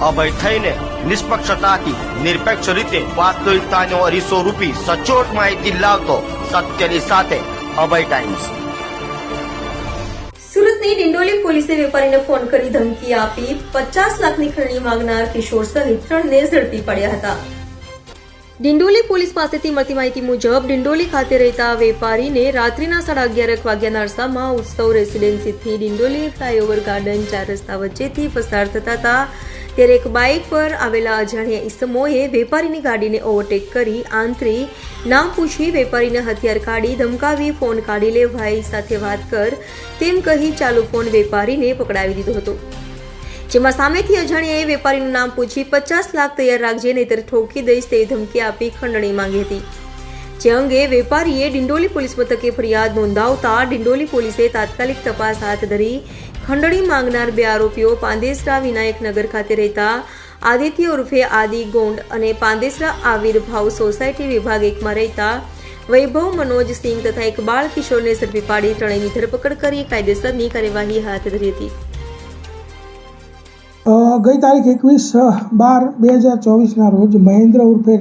અભય થઈને નિષ્પક્ષતાથી, નિરપેક્ષ રીતે વાસ્તવિકતાનો અરીસો રૂપી સચોટ માહિતી લાવતો સત્યની સાથે અભય ટાઈમ્સ સુરતની ડિંડોલી પોલીસે વેપારીને ફોન કરી ધમકી આપી. પચાસ લાખની ખરણી માંગનાર કિશોર સહિત ત્રણને ઝડપી પડ્યા હતા. ડિંડોલી પોલીસ પાસેથી મળતી માહિતી મુજબ, ડિંડોલી ખાતે રહેતા વેપારીને રાત્રિના સાડા અગિયાર વાગ્યાના અરસામાં ઉત્સવ રેસિડેન્સીથી ડિંડોલી ફ્લાયઓવર ગાર્ડન ચાર રસ્તા વચ્ચેથી પસાર થતા હતા. ત્યારે એક બાઇક પર આવેલા અજાણ્યા ઇસમોએ વેપારીની ગાડીને ઓવરટેક કરી આંતરી નામ પૂછી વેપારીને હથિયાર કાઢી ધમકાવી, ફોન કાઢી લે, ભાઈ સાથે વાત કર તેમ કહી ચાલુ ફોન વેપારીને પકડાવી દીધો હતો. જેમાં સામેથી અજાણ્યાએ વેપારીનું નામ પૂછી પચાસ લાખ તૈયાર રાખજે, નહીતર ઠોકી દઈશ તેવી ધમકી આપી ખંડણી માંગી હતી. જે અંગે વેપારીએ ડિંડોલી પોલીસ મથકે ફરિયાદ નોંધાવતા ડિંડોલી પોલીસે તાત્કાલિક તપાસ હાથ ધરી ખંડણી માંગનાર બે આરોપીઓ પાંદેસરા વિનાયકનગર ખાતે રહેતા આદિત્ય ઉર્ફે આદિ ગોંડ અને પાંદેસરા આવિર્ભાવ સોસાયટી વિભાગ એકમાં રહેતા વૈભવ મનોજ સિંહ તથા એક બાળ કિશોરને ઝડપી પાડી ત્રણેયની ધરપકડ કરી કાયદેસરની કાર્યવાહી હાથ ધરી હતી. ગઈ તારીખ એકવીસ બાર બે હજાર ચોવીસના રોજ મહેન્દ્ર ઉર્ફે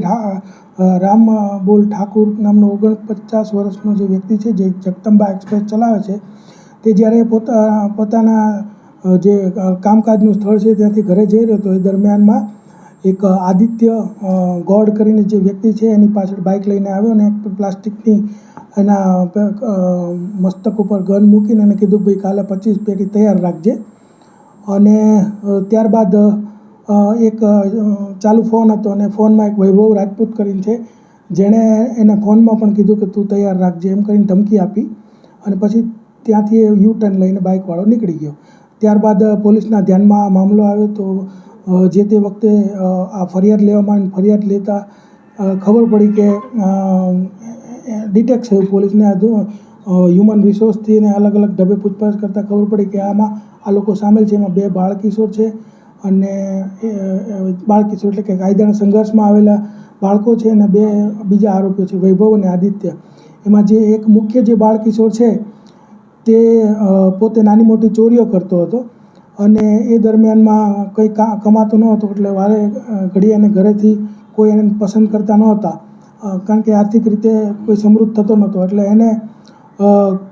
રામ બોલ ઠાકુર નામનો ઓગણપચાસ વર્ષનો જે વ્યક્તિ છે, જે જગદંબા એક્સપ્રેસ ચલાવે છે તે જ્યારે પોતા, પોતાના જે કામકાજનું સ્થળ છે ત્યાંથી ઘરે જઈ રહ્યો હતો, એ દરમિયાનમાં એક આદિત્ય ગોડ કરીને જે વ્યક્તિ છે એની પાછળ બાઇક લઈને આવ્યો અને પ્લાસ્ટિકની એના મસ્તક ઉપર ગન મૂકીને એને કીધું ભાઈ કાલે પચીસ પેટી તૈયાર રાખજે. અને ત્યારબાદ એક ચાલુ ફોન હતો અને ફોનમાં એક વૈભવ રાજપૂત કરીને છે, જેણે એને ફોનમાં પણ કીધું કે તું તૈયાર રાખજે એમ કરીને ધમકી આપી. અને પછી ત્યાંથી એ યુ ટર્ન લઈને બાઇકવાળો નીકળી ગયો. ત્યારબાદ પોલીસના ધ્યાનમાં આ મામલો આવ્યો તો જે તે વખતે આ ફરિયાદ લેવામાં આવી. ફરિયાદ લેતા ખબર પડી કે ડિટેક્ટ થયું પોલીસને. હ્યુમન રિસોર્સથી અને અલગ અલગ ઢબે પૂછપરછ કરતાં ખબર પડી કે આમાં, આ લોકો સામેલ છે. એમાં બે બાળકિશોર છે અને બાળકિશોર એટલે કે કાયદાના સંઘર્ષમાં આવેલા બાળકો છે અને બે બીજા આરોપીઓ છે, વૈભવ અને આદિત્ય. એમાં જે એક મુખ્ય જે બાળકિશોર છે તે પોતે નાની મોટી ચોરીઓ કરતો હતો અને એ દરમિયાનમાં કંઈ કમાતો ન હતો એટલે વારે ઘડી એને ઘરેથી કોઈ એને પસંદ કરતા નહોતા. કારણ કે આર્થિક રીતે કોઈ સમૃદ્ધ થતો નહોતો. એટલે એને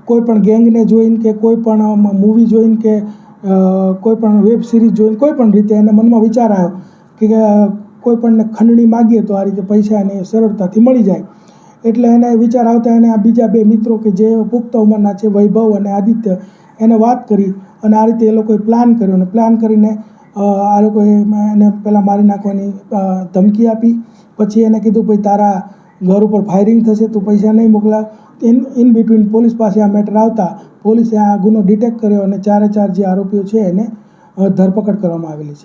કોઈ પણ ગેંગને જોઈને કે કોઈ પણ મૂવી જોઈને કે કોઈ પણ વેબ સિરીઝ જોઈને, કોઈ પણ રીતે એને મનમાં વિચાર આવ્યો કે કોઈ પણને ખંડણી માગીએ તો આ રીતે પૈસા એને સરળતાથી મળી જાય. એટલે એને વિચાર આવતા એને આ બીજા બે મિત્રો કે જે પુખ્ત ઉંમરના છે, વૈભવ અને આદિત્ય, એને વાત કરી અને આ રીતે એ લોકોએ પ્લાન કર્યો અને પ્લાન કરીને આ લોકોએ એને પહેલાં મારી નાખવાની ધમકી આપી. પછી એને કીધું, ભાઈ, તારા ઘર ઉપર ફાયરિંગ થશે, તું પૈસા નહીં મોકલાવ ઇન ઇન બિટવીન પોલીસ પાસે આ મેટર આવતા, પોલીસે આ ગુનો ડિટેક્ટ કર્યો અને ચારે ચાર જે આરોપીઓ છે એને ધરપકડ કરવામાં આવેલી છે.